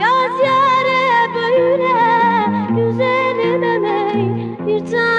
Yaz yere böyle güzelim ey bir tane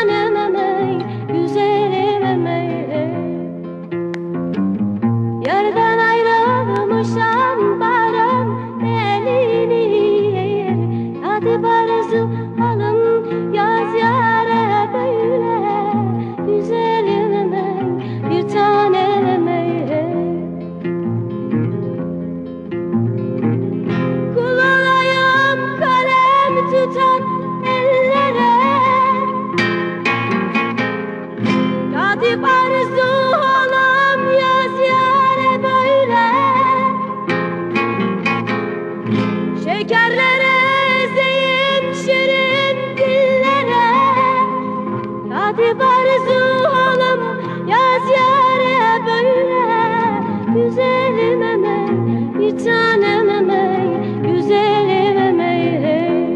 bir tanem emey Güzelim emey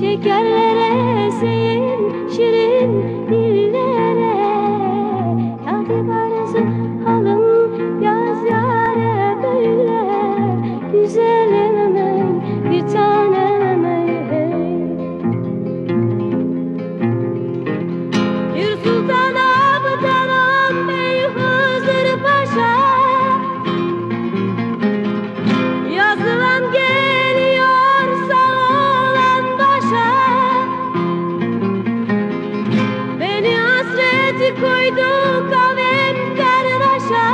Şekerlere ezeyim şirin dillere Katip arzu alım yaz yare böyle. Güzelim emey bir tanem emey Bir sultan hasreti koydu kavim kardeşa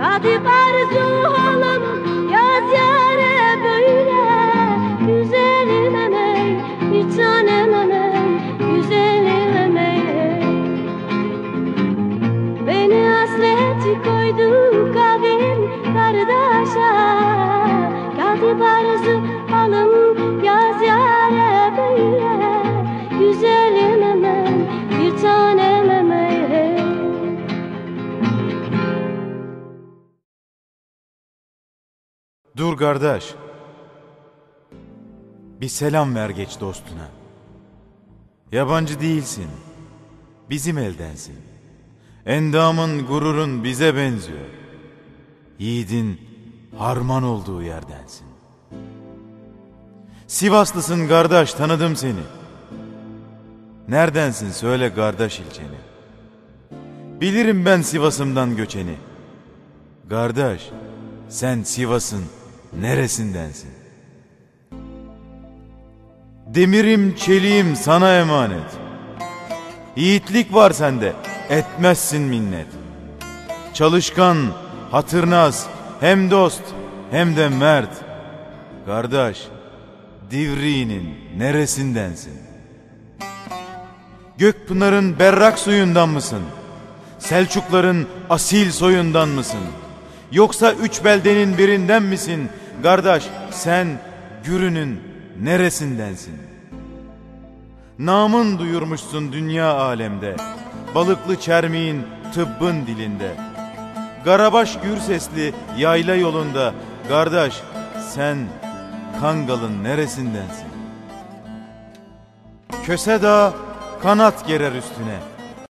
Katip arzu oğlum yaz yare böyle. Güzelim emey bir tanem emey Güzelim emey Beni hasreti koydu kavim kardeşa Katip arzu alım Dur kardeş. Bir selam ver geç dostuna. Yabancı değilsin. Bizim eldensin. Endamın gururun bize benziyor. Yiğidin harman olduğu yerdensin. Sivaslısın kardeş tanıdım seni. Neredensin söyle kardeş ilçeni. Bilirim ben Sivas'ımdan göçeni. Kardeş sen Sivas'ın neresindensin? Demirim çeliğim sana emanet. Yiğitlik var sende, etmezsin minnet. Çalışkan, hatırnaz, hem dost hem de mert. Kardeş, Divriğinin neresindensin? Gökpınar'ın berrak suyundan mısın? Selçukların asil soyundan mısın? Yoksa üç beldenin birinden misin? Kardeş sen Gürün'ün neresindensin? Namın duyurmuşsun dünya alemde. Balıklı çermiğin tıbbın dilinde. Garabaş gür sesli yayla yolunda. Kardeş sen Kangal'ın neresindensin? Köse Dağı kanat gerer üstüne.